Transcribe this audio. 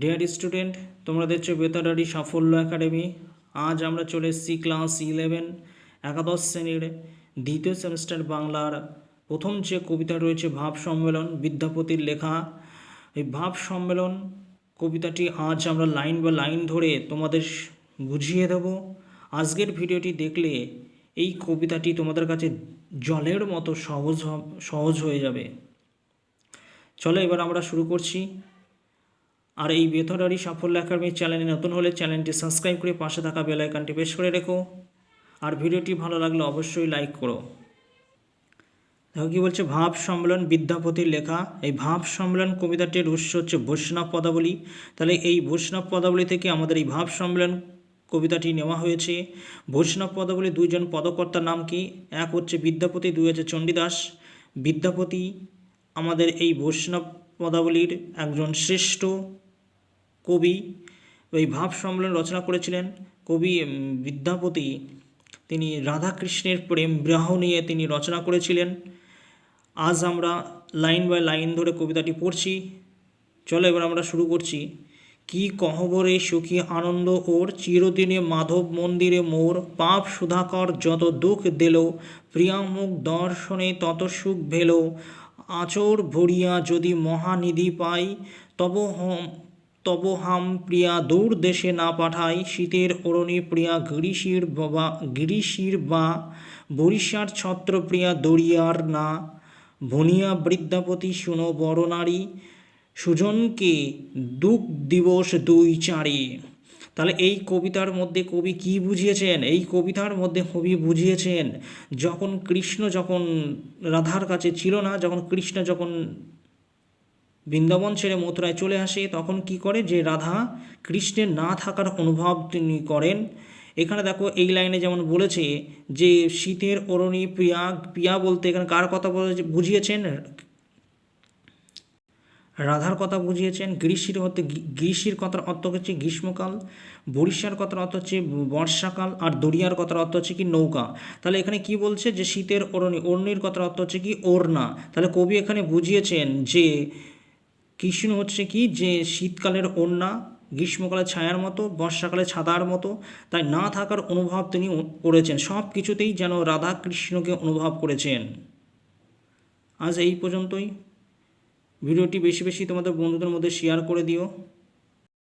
Dear student তোমরা দেখছ বেতারারি সাফল্য একাডেমি। আজ আমরা চলে এসেছি ক্লাস ইলেভেন একাদশ শ্রেণির দ্বিতীয় সেমিস্টার বাংলার প্রথম যে কবিতা রয়েছে, ভাব সম্মেলন, বিদ্যাপতির লেখা। এই ভাব সম্মেলন কবিতাটি আজ আমরা লাইন বা লাইন ধরে তোমাদের বুঝিয়ে দেব। আজকের ভিডিওটি দেখলে এই কবিতাটি তোমাদের কাছে জলের মতো সহজ সহজ হয়ে যাবে। চলো এবার আমরা শুরু করছি। আর এই বেথরারি সাফল্য একাডেমির চ্যানেলে নতুন হলে চ্যানেলটি সাবস্ক্রাইব করে পাশে থাকা বেল আইকনটি প্রেস করে রেখো। আর ভিডিওটি ভালো লাগলে অবশ্যই লাইক করো। দেখো কী বলছে? ভাব সম্মেলন বিদ্যাপতির লেখা। এই ভাব সম্মেলন কবিতাটির উৎস হচ্ছে বৈষ্ণব পদাবলী। তাহলে এই বৈষ্ণব পদাবলী থেকে আমাদের এই ভাব সম্মেলন কবিতাটি নেওয়া হয়েছে। বৈষ্ণব পদাবলী দুইজন পদকর্তার নাম কি? এক হচ্ছে বিদ্যাপতি, দুই হচ্ছে চণ্ডীদাস। বিদ্যাপতি আমাদের এই বৈষ্ণব পদাবলীর একজন শ্রেষ্ঠ কবি এই ভাব সম্মেলন রচনা করেছিলেন কবি বিদ্যাপতি। তিনি রাধাকৃষ্ণের প্রেম বিবাহ নিয়ে তিনি রচনা করেছিলেন। আজ আমরা লাইন বাই লাইন ধরে কবিতাটি পড়ছি। চলো এবার আমরা শুরু করছি। কি কহবরে সুখী আনন্দ ওর, চিরদিনে মাধব মন্দিরে মোর। পাপ সুধাকর যত দুঃখ দিল, প্রিয়ামুখ দর্শনে তত সুখ ভেল। আচর ভরিয়া যদি মহানিধি পাই, তব তব হাম প্রিয়া দূর দেশে না পাঠাই। শীতের অরণি প্রিয়া গিরিশির বা গিরিশির বা বরিশার ছত্র প্রিয়া দরিয়ার না। ভনিয়া বৃদ্ধাপতি শুনো বড় নারী, সুজনকে দুঃখ দিবস দুই চারে। তাহলে এই কবিতার মধ্যে কবি কি বুঝিয়েছেন? এই কবিতার মধ্যে কবি বুঝিয়েছেন, যখন কৃষ্ণ যখন রাধার কাছে ছিল না, যখন কৃষ্ণ যখন বৃন্দাবন ছেড়ে মথুরায় চলে আসে। তখন কি করে? যে রাধা কৃষ্ণের না থাকার অনুভব তিনি করেন। এখানে দেখো এই লাইনে যেমন বলেছে যে শীতের অরণি প্রিয়া প্রিয়া বলতে এখানে কার কথা বুঝিয়েছেন? রাধার কথা বুঝিয়েছেন। গ্রীষ্মের হতে গ্রীষ্মের কথার অর্থ হচ্ছে গ্রীষ্মকাল বরিশার কথার অর্থ হচ্ছে বর্ষাকাল, আর দরিয়ার কথার অর্থ হচ্ছে কি নৌকা। তাহলে এখানে কি বলছে? যে শীতের অরণি, অরণির কথার অর্থ হচ্ছে কি ওড়না। তাহলে কবি এখানে বুঝিয়েছেন যে কৃষ্ণ হচ্ছে কি যে শীতকালের ওড়না গ্রীষ্মকালে ছায়ার মতো, বর্ষাকালে ছাদার মতো, তাই না থাকার অনুভব তিনি করেছেন। সব কিছুতেই যেন রাধা কৃষ্ণকে অনুভব করেছেন। আজ এই পর্যন্তই। ভিডিওটি বেশি বেশি তোমাদের বন্ধুদের মধ্যে শেয়ার করে দিও।